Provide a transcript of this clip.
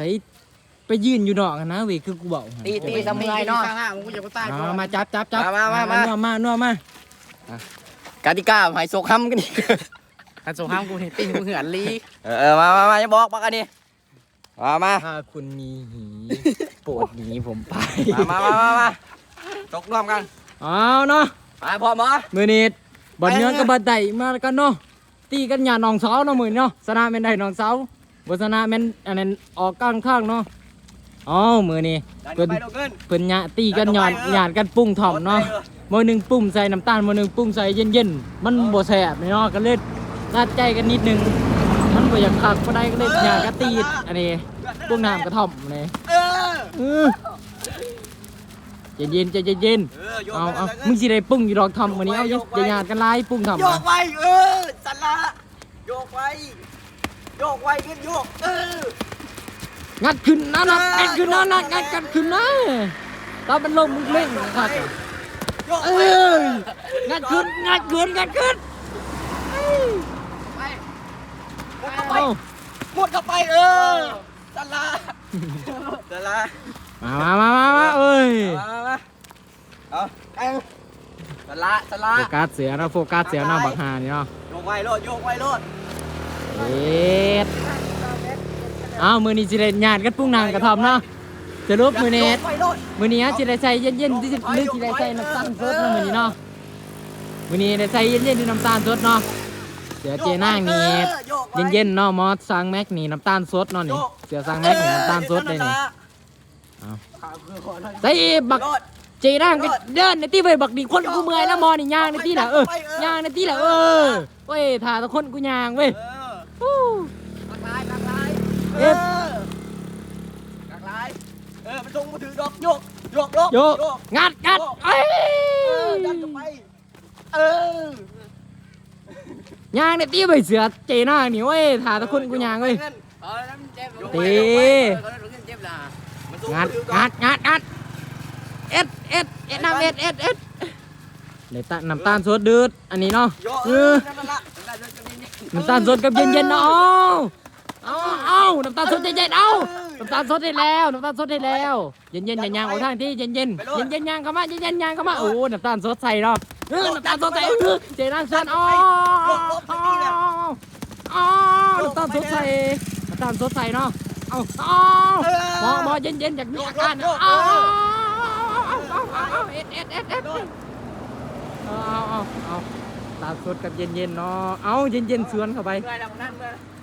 ใส่ไปยืนอยู่ดอกนะเว้ยคือกูบอกตีตีสมุไรเนาะกูจะมาตายมามาจับจับจับมามามา นัวมานัวมากติกาให้โซค้ำกันดิอันสงครามกูเห็นตีนกูเหือนลีเออมามามาจะบอกบอกกันดิมามาถ้าคุณมีหีโปรดหนีผมไปมามามามาตกร่วมกันเอาเนาะมาพร้อมบ่ มือนี้บอลเนื้อกับบัดไดมากันเนาะตีกันหยาหนองเสาเนาะมือนี้เนาะสนามเป็นไดหนองเสา บนสนามเป็นอันนั้นออกกลางข้างเนาะอ๋อมือนี้เกินไปลงเกินเพิ่นหยาตีกันหยาดหยาดกันปุ้งถ่อมเนาะมือหนึ่งปุ้มใส่น้ำตาลมือหนึ่งปุ้มใส่เย็นๆมันบ่แสบเนาะก็เลยลาดใจกันนิดนึงมันบ่อยากคักบ่ได้ก็เลยหยาดกระตีดอันนี้ปุ้งน้ำกระท่อมนี่เออเออใจเย็นใจเย็นเออโยกเอาไปเอาแล้วกันมึงสิได้ปุ้งอยู่ดอกทำวันนี้เอาอย่าอย่าหยาดกันหลายปุ้งทำโยนะกไปเออสันละโยกไป โยกไปขึ้นโยกเอองัดขึ้นนะนะงัดขึ้นนะนะงัดกันขึ้นนะตาเป็นลมมึงเล่งนะครับโยกเอไปองัดขึ้นงัดขึ้นงัดขึ้นไปมุดเข้าไปเอามุดเข้าไปเออสันละสันละมามามามามาเอ้ยมามามาเอาเอาสละสละโฟกัสเสียนะโฟกัสเสียนะบักฮานี่เนาะโยกไว้โลดโยกไว้โลด เอ็ดเอามือนี้จิได้หยาดกันปุ้งนางกระทำเนาะจะรูปมือนี้มือนี้จิได้ใส่เย็นๆที่จะนึกจิได้ใส่น้ำตาลสดเนาะมือนี้เนาะมือนี้ได้ใส่เย็นๆที่น้ำตาลสดเนาะเสือเจนางนี่เย็นๆเนาะมอสซังแม็กนี่น้ำตาลสดเนาะนี่เสือซังแม็กนี่น้ำตาลสดเลยนี่ใส่บักเจร่างก็เดินในที่ไปบักดีคนกูเมื่อยแล้วมอนี่ย่างในที่แหละเออย่างในที่แหละเออเว้ยถ่าตะคนกูย่างเว้ย เออฮู้กักลายกักลายเอฟกักลายเออไปตรงมือถือดอกโยกโยกโยกโยก งัดงัดเอ้ยเออดันเข้าไปเออย่างในที่ไปเสือเจร่างนี่เว้ยถ่าตะคนกูย่างเว้ย เออแล้วมันเจ็บตีเขาเรื่องเจ็บล่ะมันสู้งัดมือถือก่องันดงัดงัดเอ็ดเอ็ดเอ็ดน้ำเอ็ดเอ็ดเอ็ดในตาน้ำตาลสดดืดอันนี้เนาะโยกเอเอออนั่นละ น้ำตาลสดกับเย็นๆเนาะเอาเอาเอาน้ำตาลสดเย็นๆเอาน้ำตาลสดได้แล้วน้ำตาลสดได้แล้ว เย็นๆอย่าย่างออกทางที่เย็นๆเย็นๆย่างเข้ามาเย็นๆย่างเข้ามาโอ้น้ำตาลสดใส่เนาะเออน้ำตาลสดใส่เออเจน้ำสดอ๋ออ๋อน้ำตาลสดใส่น้ำตาลสดใส่เนาะเอาเอาหมอหมอเย็นๆอยากมีอาการเอาเอาเอาเอาเอ็ดเอ็ดเอ็ดเอ็ดเอาเอาเอา ตาสดกับเย็นๆเนาะ เอาเย็นๆสวนเข้าไปเมื่อยแล้วมึงนั่นเลย